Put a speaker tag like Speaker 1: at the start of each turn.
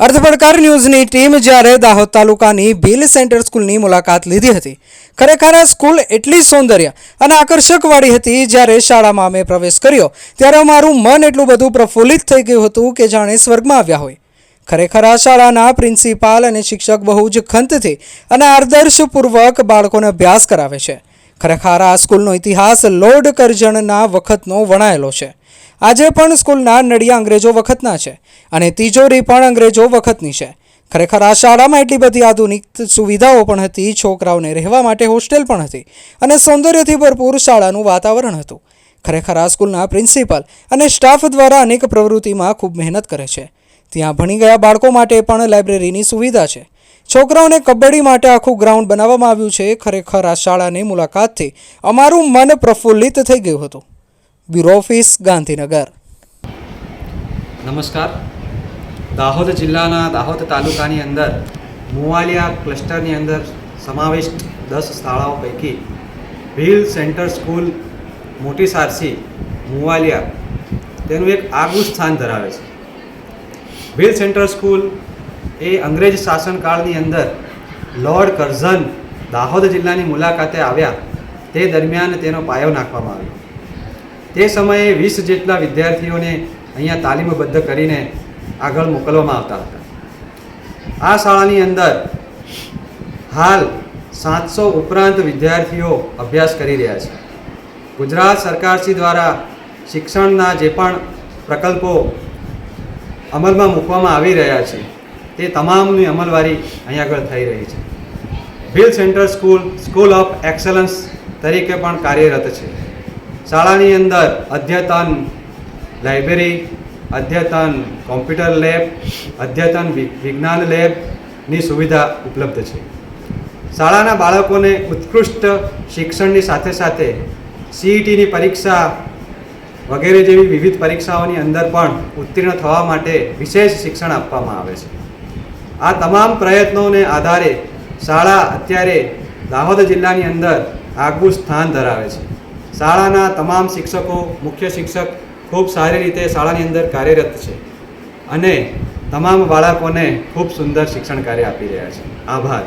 Speaker 1: અર્થપડકાર ન્યૂઝની ટીમ જ્યારે દાહોદ તાલુકાની ભીલ સેન્ટર સ્કૂલની મુલાકાત લીધી હતી. ખરેખર આ સ્કૂલ એટલી સૌંદર્ય અને આકર્ષકવાળી હતી જ્યારે શાળામાં અમે પ્રવેશ કર્યો, ત્યારે અમારું મન એટલું બધું પ્રફુલ્લિત થઈ ગયું હતું કે જાણે સ્વર્ગમાં આવ્યા હોય. ખરેખર આ શાળાના પ્રિન્સિપાલ અને શિક્ષક બહુ જ ખંતથી અને આદર્શપૂર્વક બાળકોને અભ્યાસ કરાવે છે. ખરેખર આ સ્કૂલનો ઇતિહાસ લોર્ડ કરજણના વખતનો વણાયેલો છે. આજે પણ સ્કૂલના નડિયા અંગ્રેજો વખતના છે અને તિજોરી પણ અંગ્રેજો વખતની છે. ખરેખર આ શાળામાં એટલી બધી આધુનિક સુવિધાઓ પણ હતી, છોકરાઓને રહેવા માટે હોસ્ટેલ પણ હતી અને સૌંદર્યથી ભરપૂર શાળાનું વાતાવરણ હતું. ખરેખર આ સ્કૂલના પ્રિન્સિપલ અને સ્ટાફ દ્વારા અનેક પ્રવૃત્તિમાં ખૂબ મહેનત કરે છે. ત્યાં ભણી ગયા બાળકો માટે પણ લાઇબ્રેરીની સુવિધા છે. છોકરાઓને કબડ્ડી માટે આખું ગ્રાઉન્ડ બનાવવામાં આવ્યું છે. ખરેખર આ શાળાની મુલાકાતથી અમારું મન પ્રફુલ્લિત થઈ ગયું હતું. બ્યુરો ઓફિસ ગાંધીનગર
Speaker 2: નમસ્કાર દાહોદ જિલ્લાના દાહોદ તાલુકાની અંદર મુવાલિયા ક્લસ્ટરની અંદર સમાવિષ્ટ દસ શાળાઓ પૈકી ભીલ સેન્ટર સ્કૂલ મોટી સારસી મુવાલિયા તેનું એક આગવું સ્થાન ધરાવે છે ભીલ સેન્ટર સ્કૂલ એ અંગ્રેજ શાસનકાળની અંદર લોર્ડ કરઝન દાહોદ જિલ્લાની મુલાકાતે આવ્યા તે દરમિયાન તેનો પાયો નાખવામાં આવ્યો તે સમયે વીસ જેટલા વિદ્યાર્થીઓને અહીંયા તાલીમબદ્ધ કરીને આગળ મોકલવામાં આવતા હતા. આ શાળાની અંદર હાલ સાતસો ઉપરાંત વિદ્યાર્થીઓ અભ્યાસ કરી રહ્યા છે. ગુજરાત સરકારશ્રી દ્વારા શિક્ષણના જે પણ પ્રકલ્પો અમલમાં મૂકવામાં આવી રહ્યા છે, તે તમામની અમલવારી અહીં આગળ થઈ રહી છે. Bhil centre school school of excellence તરીકે પણ કાર્યરત છે. શાળાની અંદર અદ્યતન લાઇબ્રેરી અદ્યતન કોમ્પ્યુટર લેબ અદ્યતન વિજ્ઞાન લેબની સુવિધા ઉપલબ્ધ છે. શાળાના બાળકોને ઉત્કૃષ્ટ શિક્ષણની સાથે સાથે સીઈટીની પરીક્ષા વગેરે જેવી વિવિધ પરીક્ષાઓની અંદર પણ ઉત્તીર્ણ થવા માટે વિશેષ શિક્ષણ આપવામાં આવે છે. આ તમામ પ્રયત્નોને આધારે શાળા અત્યારે દાહોદ જિલ્લાની અંદર આગવું સ્થાન ધરાવે છે. શાળાના તમામ શિક્ષકો, મુખ્ય શિક્ષક ખૂબ સારી રીતે શાળાની અંદર કાર્યરત છે અને તમામ બાળકોને ખૂબ સુંદર શિક્ષણ કાર્ય આપી રહ્યા છે. આભાર.